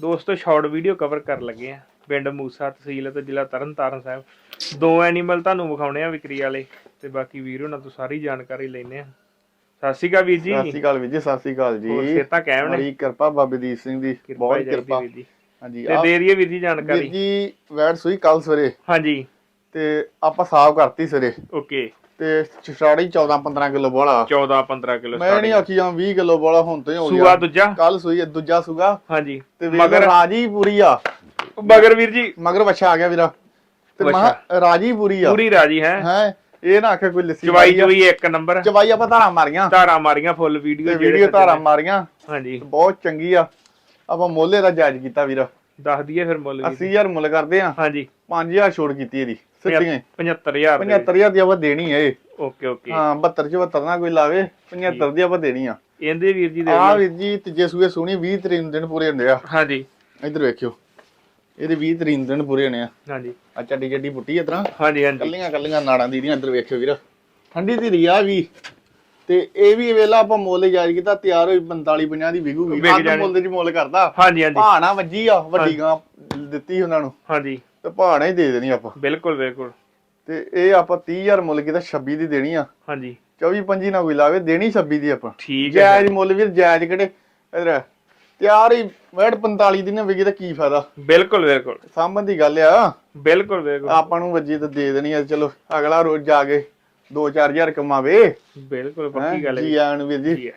ਦੋਸਤੋ short video cover ਕਰ ਲੱਗੇ ਆ। ਪਿੰਡ ਮੂਸਾ ਤਹਿਸੀਲ ਤੇ ਜ਼ਿਲ੍ਹਾ ਤਰਨਤਾਰਨ ਸਾਹਿਬ। ਦੋ ਐਨੀਮਲ ਤੁਹਾਨੂੰ ਵਿਖਾਉਣੇ ਆ ਵਿਕਰੀ ਵਾਲੇ ਤੇ ਬਾਕੀ ਵੀਰ ਉਹਨਾਂ ਤੋਂ ਸਾਰੀ ਜਾਣਕਾਰੀ ਲੈਣੇ ਆ। ਸਤਿ ਸ਼੍ਰੀ ਅਕਾਲ ਵੀਰ ਜੀ। ਸਤਿ ਸ਼੍ਰੀ ਅਕਾਲ ਵੀਰ ਜੀ ਸਤਿ ਸ਼੍ਰੀ ਅਕਾਲ ਜੀ। ਨੇ? ਬੜੀ ਕਿਰਪਾ ਬਾਬੇ ਦੀਪ ਸਿੰਘ ਦੀ ਬਹੁਤ ਕਿਰਪਾ। ਹਾਂਜੀ ਤੇ ਦੇ ਦਈਏ ਵੀਰ ਜੀ ਵੀਰ ਜਾਣਕਾਰੀ ਜੀ ਵੈਟ ਸੂਈ ਕੱਲ ਸਵੇਰੇ। ਹਾਂਜੀ। ਤੇ ਆਪਾਂ ਸਾਫ਼ ਕਰਤੀ ਸਵੇਰੇ ਓਕੇ। ਤੇ ਸਟਾਰਟਿੰਗ 14 15 ਕਿਲੋ ਬੋਲਾ 14 15 ਕਿਲੋ ਮੈਂ ਨਹੀਂ ਆਖੀ ਜਾਂ 20 ਕਿਲੋ ਬੋਲਾ ਹੁਣ ਤੋਂ ਹੀ ਸੂਆ ਗਿਆ। ਦੂਜਾ? ਕੱਲ ਸੂਈ ਦੂਜਾ ਸੂਗਾ ਹਾਂਜੀ। ਤੇ ਮਗਰ ਰਾਜੀ ਪੂਰੀ ਆ। ਮਗਰ ਵੀਰ ਜੀ। ਮਗਰ ਵੱਛਾ ਆ ਗਿਆ ਵੀਰਾ। ਤੇ ਮਹਾ ਰਾਜੀ ਪੂਰੀ ਆ। ਪੂਰੀ ਰਾਜੀ ਹੈ। ਹੈ? ਇਹ ਨਾ ਆਖੇ ਕੋਈ ਲੱਸੀ ਚਵਾਈ। ਚੋਈ ਇੱਕ ਨੰਬਰ। ਚਵਾਈ ਆਪਾਂ ਧਾਰਾਂ ਮਾਰੀਆਂ। ਧਾਰਾ ਮਾਰੀਆਂ ਫੁੱਲ ਵੀਡੀਓ ਵੀਡੀਓ ਧਾਰਾਂ ਮਾਰੀਆਂ। ਹਾਂਜੀ। ਬਹੁਤ ਚੰਗੀ ਆ। ਆਪਾਂ ਮੋਲੇ ਦਾ ਜਾਇਜ਼ ਕੀਤਾ ਵੀਰਾ। ਦੱਸ ਦਈਏ ਫਿਰ ਮੁੱਲ ਵੀਰ 80000 ਮੁੱਲ ਕਰਦੇ ਆ। ਹਾਂਜੀ। 5000 ਛੋੜ ਕੀਤੀ ਇਹਦੀ। ਸਿੱਧੀਆਂ ਹੀ। 75000 ਦੇ। 75000 ਦੀ ਆਪਾਂ ਦੇਣੀ ਹੈ ਇਹ। Okay okay. ਹਾਂ 72 74 ਨਾ ਕੋਈ ਲਾਵੇ 75 ਦੀ ਆਪਾਂ ਦੇਣੀ ਆ। ਇਹਦੇ ਵੀਰ ਜੀ ਦੇ ਆ ਵੀਰ ਜੀ ਤੀਜੇ ਸੂਏ ਸੋਣੀ 20 ਤਰੀਕ ਨੂੰ ਦਿਨ ਪੂਰੇ ਹੁੰਦੇ ਆ। ਹਾਂਜੀ। ਇੱਧਰ ਵੇਖਿਓ। ਇਹਦੇ 20 ਤਰੀਕ ਨੂੰ ਦਿਨ ਪੂਰੇ ਹੋਣੇ ਆ। ਹਾਂਜੀ। ਆ ਚੱਡੀ ਚੱਡੀ ਬੁੱਟੀ ਇਸ ਤਰ੍ਹਾਂ। ਹਾਂਜੀ ਹਾਂਜੀ। ਕੱਲੀਆਂ ਕੱਲੀਆਂ ਨਾੜਾਂ ਦੀ ਦੀਆਂ ਇੱਧਰ ਵੇਖਿਓ ਵੀਰ। ਠੰਡੀ ਦੀ ਰਿਆ ਵੀ। ਤੇ ਇਹ ਵੀ ਵੇਲਾ ਆਪਾਂ ਮੁੱਲ ਜਾਇਜ਼ ਕੀਤਾ ਤਿਆਰ ਹੋਈ 45 50 ਦੀ ਵਿਕੂਗੀ। ਵਿਕ ਆਹ। ਮੁੱਲ ਦੇ ਚ ਮੁੱਲ ਕਰਦਾ। ਹਾਂਜੀ ਹਾਂਜੀ। ਭਾਣਾ ਵੱਜੀ ਆ ਵੱਡੀ ਗਾਂ ਦਿੱਤੀ ਉਹਨਾਂ ਨੂੰ। ਹਾਂਜੀ। ਤੇ ਭਾਣਾ ਹੀ ਦੇ ਦੇਣੀ ਆਪਾਂ। ਬਿਲਕੁਲ ਬਿਲਕੁਲ। ਤੇ ਇਹ ਆਪਾਂ 30000 ਮੁੱਲ ਕੀਤਾ 26 ਦੀ ਦੇਣੀ ਆ। ਹਾਂਜੀ। 24 25 ਨਾ ਕੋਈ ਲਾਵੇ ਦੇਣੀ 26 ਦੀ ਆਪਾਂ। ਠੀਕ ਹੈ। ਜਾਇਜ਼ ਮੁੱਲ ਵੀਰ ਜਾਇਜ਼ ਕਿਹੜੇ? ਇਧਰ ਤਿਆਰ ਹੀ ਵੈਟ 45 ਦੀ ਨੇ ਵਿਕੀ ਤਾਂ ਕੀ ਫਾਇਦਾ? ਬਿਲਕੁਲ ਬਿਲਕੁਲ। ਸਾਂਭਣ ਦੀ ਗੱਲ ਆ। ਬਿਲਕੁਲ ਬਿਲਕੁਲ। ਆਪਾਂ ਨੂੰ ਵੱਜੀ ਤਾਂ ਦੇ ਦੇਣੀ ਆ ਚਲੋ ਅਗਲਾ ਰੋਜ਼ ਜਾ ਕੇ 2-4000 ਕਮਾਵੇ। ਬਿਲਕੁਲ? ਪੱਕੀ ਗੱਲ ਹੈ ਜੀ ਆਣ ਵੀਰ ਜੀ।